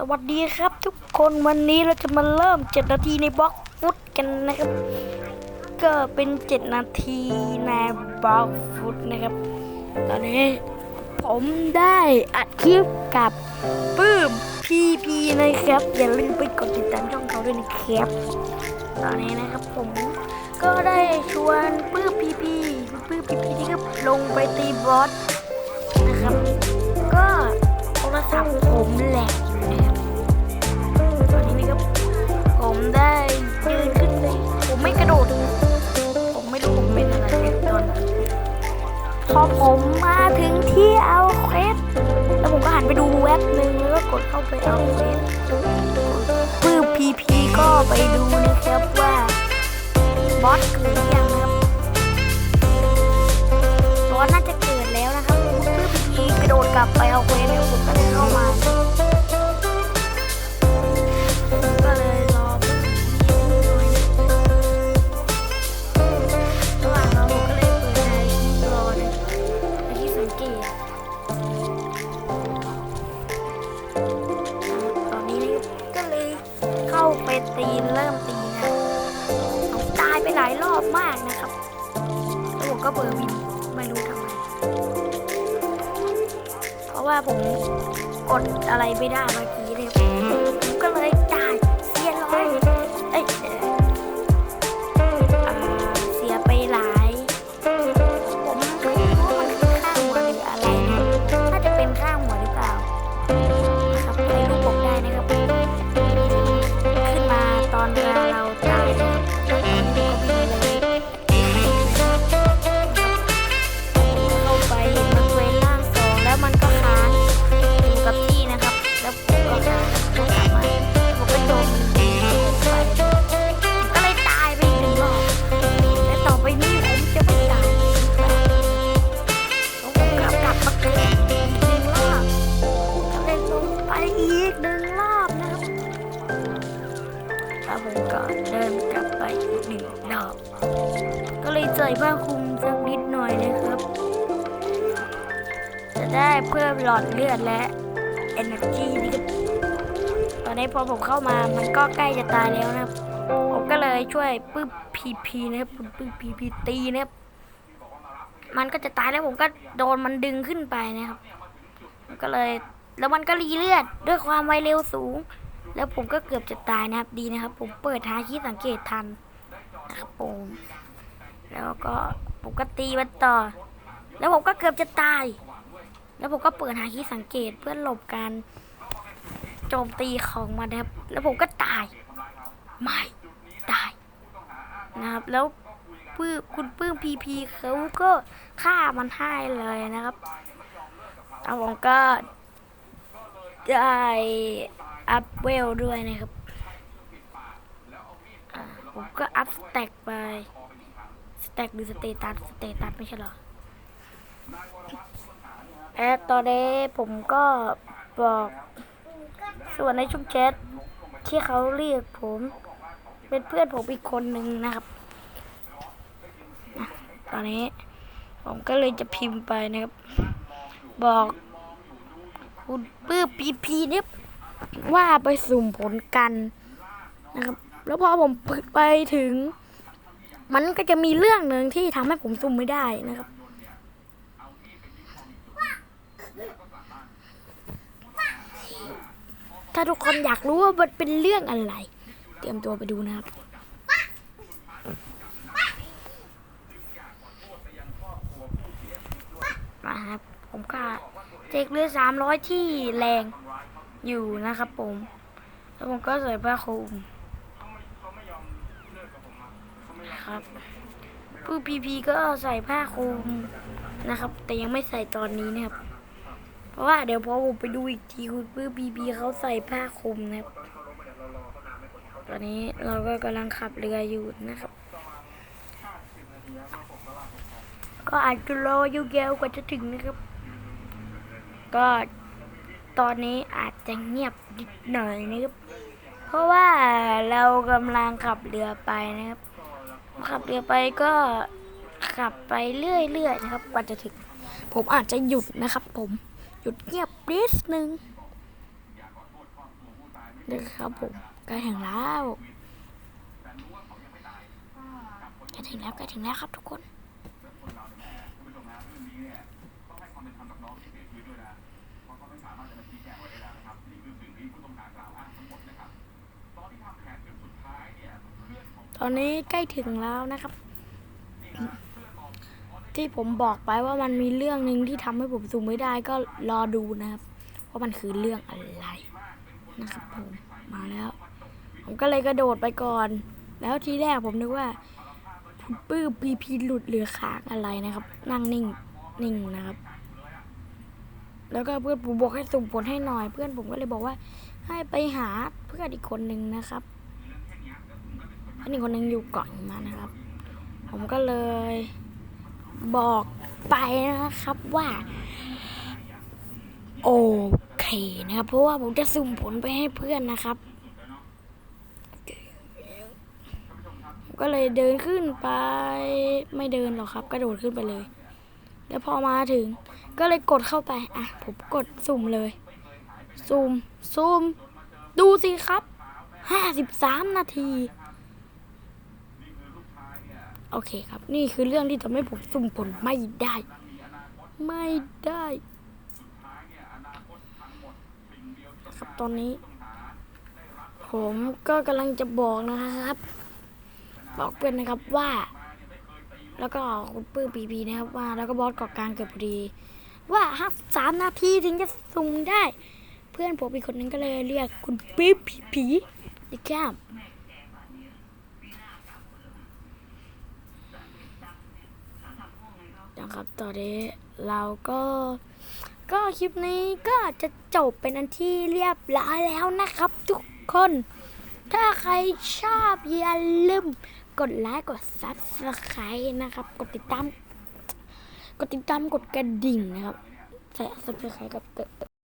สวัสดีครับทุกคนวันนี้เราจะมาเริ่ม 7 นาทีในบล็อกฟุตกันนะครับ ก็เป็น 7 นาทีในบล็อกฟุตนะครับ ตอนนี้ผมได้อัดคลิปกับปื้มพีพีนะครับ อย่าลืมไปกดติดตามช่องเขาด้วยนะครับ ตอนนี้นะครับผมก็ได้ชวนปื้มพีพีปื้มพีพีที่ก็ลงไปตีบอส มาถึงที่เอาเควสแล้วผมก็หันไปดูเว็บหนึ่งแล้วก็กดเข้าไปเอาเควสปื้มพีพีก็ไปดูนะครับว่าบอสเกิดหรือยังนะครับบอสน่าจะเกิดแล้วนะครับเพื่อพีกระโดดกลับไปเอาเควสแล้วผมก็เลยเข้ามา กนะครับ แล้วผมก็เบอร์วินไม่รู้ทำไม เพราะว่าผมกดอะไรไม่ได้เมื่อกี้เลย อีกหนึ่งรอบนะครับแล้วผมก็เดินกลับไปอีกหนึ่งรอบ ก็เลยใส่ผ้าคลุมสักนิดหน่อยนะครับ จะได้เพิ่มหลอดเลือดและ energy นี่ก็ตอนนี้พอผมเข้ามามันก็ใกล้จะตายแล้วนะครับ ผมก็เลยช่วยปื้มพีพีนะครับปื้มพีพีตีนะครับมันก็จะตายแล้วผมก็โดนมันดึงขึ้นไปนะครับ ก็เลย แล้วมันก็รีเลือดด้วยความไวเร็วสูง แล้วผมก็เกือบจะตายนะครับดีนะครับ ผมเปิดหาคีย์สังเกตทันนะครับผมแล้วก็ผมก็ตีมันต่อ แล้วผมก็เกือบจะตาย แล้วผมก็เปิดหาที่สังเกตเพื่อหลบการโจมตีของมันนะครับ แล้วผมก็ตาย ไม่ตายนะครับ แล้วปื้มคุณปื้มพีพีเขาก็ฆ่ามันให้เลยนะครับแล้วผมก็ ได้อัพเวลด้วยนะครับ ผมก็อัพสแต็กไป สแต็กหรือสเตตัส สเตตัสไม่ใช่หรอแอดตอนนี้ผมก็บอกส่วนในชุมแชทที่เขาเรียกผม เป็นเพื่อนผมอีกคนหนึ่งนะครับอะตอนนี้ผมก็เลยจะพิมพ์ไปนะครับ บอก คุณปื้มปีพีเนี่ยว่าไปสุ่มผลกันนะครับ แล้วพอผมไปถึง มันก็จะมีเรื่องหนึ่งที่ทำให้ผมซุ่มไม่ได้นะครับ ถ้าทุกคนอยากรู้ว่ามันเป็นเรื่องอะไร เตรียมตัวไปดูนะครับมาครับผมก็ เจ็กเรือสามร้อยที่แรงอยู่นะครับผม แล้วผมก็ใส่ผ้าคลุมครับผู้พีพีก็ใส่ผ้าคลุมนะครับ แต่ยังไม่ใส่ตอนนี้นะครับ เพราะว่าเดี๋ยวพอผมไปดูอีกทีคุณปื้พีพีเขาใส่ผ้าคลุมนะครับตอนนี้เราก็กำลังขับเรืออยู่นะครับ ก็อาจจะรออยู่ยาวกว่าจะถึงนะครับ ก็ตอนนี้อาจจะเงียบนิดหน่อยนะครับ เพราะว่าเรากำลังขับเรือไปนะครับ ขับเรือไปก็ขับไปเรื่อยๆนะครับกว่าจะถึง ผมอาจจะหยุดนะครับ ผมหยุดเงียบนิดนึงนะครับผมใกล้ถึงแล้วใกล้ถึงแล้วใกล้ถึงแล้วครับทุกคน อนนี้ใกล้ถึงแล้วนะครับ ที่ผมบอกไปว่ามันมีเรื่องหนึ่งที่ทำให้ผมซูมไม่ได้ก็รอดูนะครับว่ามันคือเรื่องอะไรนะครับผมมาแล้ว ผมก็เลยกระโดดไปก่อน แล้วทีแรกผมนึกว่าคุณปื้มพีพีหลุดหรือค้างอะไรนะครับ นั่งนิ่งนิ่งนะครับ แล้วก็เพื่อนผมบอกให้สุ่มผลให้หน่อย เพื่อนผมก็เลยบอกว่า ให้ไปหาเพื่อนอีกคนหนึ่งนะครับ เพื่อนอีกคนหนึ่งอยู่เกาะหิมานะครับ ผมก็เลย บอกไปนะครับว่า โอเคนะครับ เพราะว่าผมจะสุ่มผลไปให้เพื่อนนะครับ ก็เลยเดินขึ้นไป ไม่เดินหรอกครับ กระโดดขึ้นไปเลย แล้วพอมาถึง ก็เลยกดเข้าไป อะ ผมกดสุ่มเลยสุ่มสุ่มดูสิครับห้าสิบสามนาที โอเคครับ นี่คือเรื่องที่ทำให้ผมสุ่มผลไม่ได้ ไม่ได้ ครับตอนนี้ ผมก็กำลังจะบอกนะครับ บอกเพื่อนนะครับว่า แล้วก็คุณปื้มปีพีนะครับว่า แล้วก็บอสเกาะกลางเกิดพอดี ว่าห้าสามนาทีถึงจะสุ่มได้ เพื่อนผมอีกคนนึงก็เลยเรียกคุณปีพีพีนะครับ นะครับ ตอนนี้เราก็ ก็คลิปนี้ก็จะจบเป็นอันที่เรียบร้อยแล้วนะครับทุกคน ถ้าใครชอบอย่าลืมกดไลค์กดซับสไคร b e นะครับ กดติดตาม กดติดตามกดกระดิ่งนะครับใส่ซับสไคร b e กับ